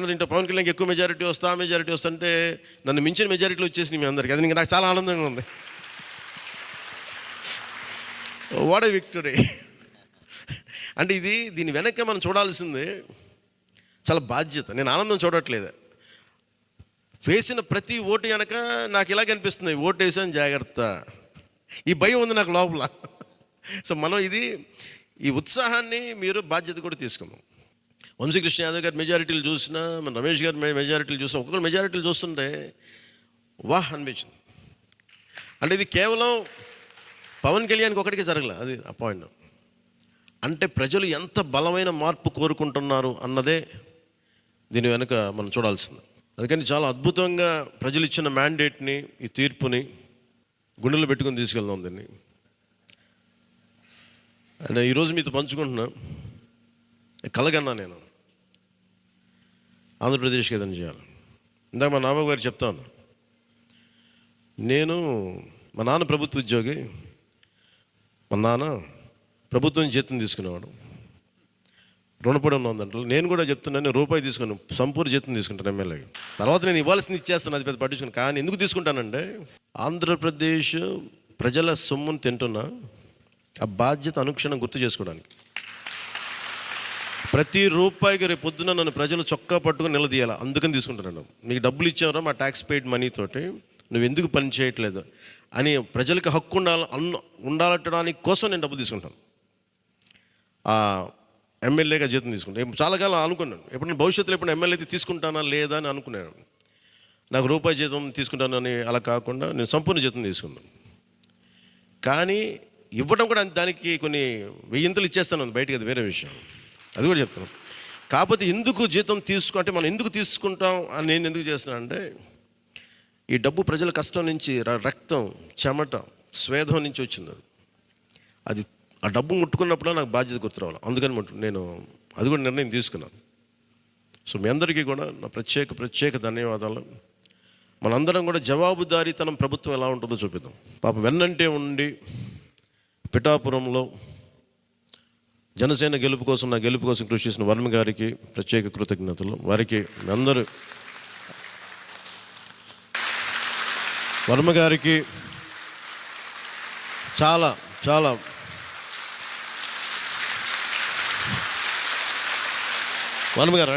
ఇంట్లో పవన్ కళ్యాణ్కి ఎక్కువ మెజారిటీ వస్తా మెజారిటీ వస్తుంటే నన్ను మించిన మెజారిటీలు వచ్చేసినాయి మీ అందరికీ. అది ఇంకా నాకు చాలా ఆనందంగా ఉంది. వాడే విక్టరీ అంటే ఇది దీని వెనక్కి మనం చూడాల్సింది చాలా బాధ్యత. నేను ఆనందం చూడట్లేదు. వేసిన ప్రతి ఓటు వెనక నాకు ఇలాగ అనిపిస్తుంది ఓటు వేసాను జాగ్రత్త. ఈ భయం ఉంది నాకు లోపల. సో మనం ఇది ఈ ఉత్సాహాన్ని మీరు బాధ్యత కూడా తీసుకున్నాం వంశీకృష్ణ యాదవ్ గారి మెజారిటీలు చూసినా మన రమేష్ గారి మెజారిటీలు చూసినా ఒక్కొక్కరు మెజారిటీలు చూస్తుంటే వాహ్ అనిపించింది. అంటే ఇది కేవలం పవన్ కళ్యాణ్కి ఒకటికి జరగలే అది అపాయింట్ అంటే ప్రజలు ఎంత బలమైన మార్పు కోరుకుంటున్నారు అన్నదే దీని వెనుక మనం చూడాల్సింది. అందుకని చాలా అద్భుతంగా ప్రజలు ఇచ్చిన మ్యాండేట్ని ఈ తీర్పుని గుండెలో పెట్టుకొని తీసుకెళ్దాం దీన్ని. అండ్ ఈరోజు మీతో పంచుకుంటున్నా కలగన్నా నేను. ఆంధ్రప్రదేశ్కి ఏదైనా చేయాలి. ఇందాక మా నాన్న గారు చెప్తాను నేను మా నాన్న ప్రభుత్వ ఉద్యోగి మా నాన్న ప్రభుత్వం జీతం తీసుకునేవాడు. రుణపడి ఉన్నదంటే నేను కూడా చెప్తున్నాను రూపాయి తీసుకుని సంపూర్ణ జీతం తీసుకుంటాను ఎమ్మెల్యేకి తర్వాత నేను ఇవ్వాల్సింది ఇచ్చేస్తాను అది పెద్ద పట్టించుకుని. కానీ ఎందుకు తీసుకుంటానంటే ఆంధ్రప్రదేశ్ ప్రజల సొమ్మును తింటున్నా ఆ బాధ్యత అనుక్షణం గుర్తు చేసుకోవడానికి. ప్రతి రూపాయికి రేపు పొద్దున నన్ను ప్రజలు చొక్కా పట్టుకుని నిలదీయాలి? అందుకని తీసుకుంటున్నాను నీకు డబ్బులు ఇచ్చావరా మా ట్యాక్స్ పెయిడ్ మనీ తోటి. నువ్వు ఎందుకు పని చేయట్లేదు? అని ప్రజలకి హక్కు ఉండాలి అన్న ఉండాలట్టడానికి కోసం నేను డబ్బు తీసుకుంటాను. ఎమ్మెల్యేగా జీతం తీసుకుంటాను చాలా కాలం అనుకున్నాను. ఎప్పుడు భవిష్యత్తులో ఎప్పుడు ఎమ్మెల్యే అయితే తీసుకుంటానా లేదా అని అనుకున్నాను. నాకు రూపాయి జీతం తీసుకుంటానని అలా కాకుండా నేను సంపూర్ణ జీతం తీసుకున్నాను. కానీ ఇవ్వడం కూడా దానికి కొన్ని వెయ్యింతలు ఇచ్చేస్తాను బయటకి అది వేరే విషయం. అది కూడా చెప్తాను కాకపోతే ఎందుకు జీతం తీసుకు అంటే మనం ఎందుకు తీసుకుంటాం అని నేను ఎందుకు చేస్తున్నా అంటే ఈ డబ్బు ప్రజల కష్టం నుంచి రక్తం చెమట స్వేదం నుంచి వచ్చింది అది. అది ఆ డబ్బు ముట్టుకున్నప్పుడు నాకు బాధ్యత గుర్తు రావాలి అందుకని నేను అది కూడా నిర్ణయం తీసుకున్నాను. సో మీ అందరికీ కూడా నా ప్రత్యేక ప్రత్యేక ధన్యవాదాలు. మనందరం కూడా జవాబుదారీతనం ప్రభుత్వం ఎలా ఉంటుందో చూపిద్దాం. పాపం వెన్నంటే ఉండి పిఠాపురంలో జనసేన గెలుపు కోసం నా గెలుపు కోసం కృషి చేసిన వర్మ గారికి ప్రత్యేక కృతజ్ఞతలు. వారికి అందరూ వర్మ గారికి చాలా చాలా వర్మగారా